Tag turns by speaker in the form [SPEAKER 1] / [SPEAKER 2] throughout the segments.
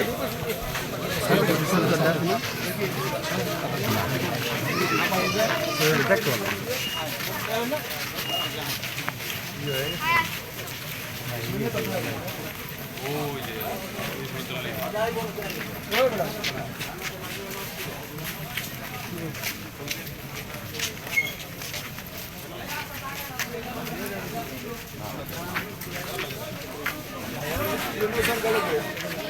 [SPEAKER 1] দেখতে
[SPEAKER 2] Thank you.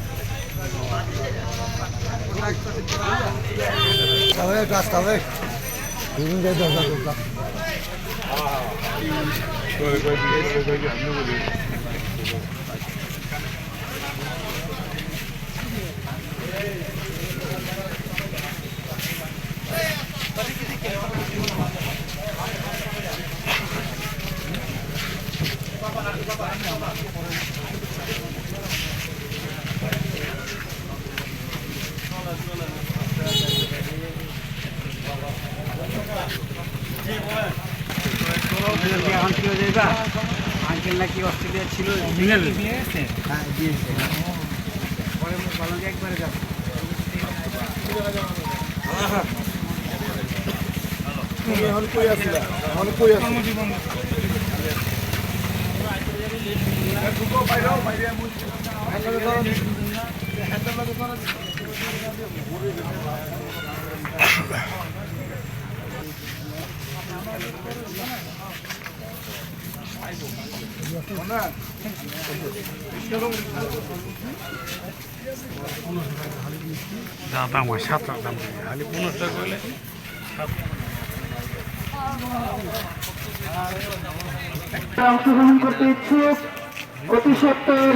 [SPEAKER 2] Давай, газ, давай. Ты
[SPEAKER 3] не дай даже газ. А, Thank you. হয়ে যাবে? আঙ্কেল নাকি অস্ট্রেলিয়া ছিল নিয়ে গেছে
[SPEAKER 2] হ্যাঁ দিয়েছে।
[SPEAKER 3] পরে বলো যে একবারে যাব।
[SPEAKER 2] এখন কই আসিলা এখন কই আসিলা
[SPEAKER 4] অংশগ্রহণ করতে ইচ্ছুক অতি সত্তর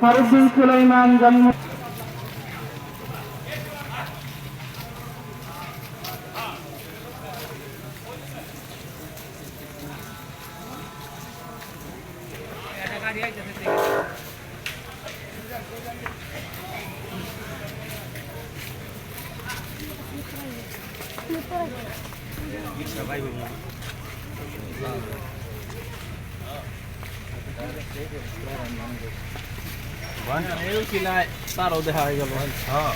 [SPEAKER 4] ফরজিন সুলাইমান জন্ম
[SPEAKER 3] એવું કે ના સારો દેખાઈ ગયો હા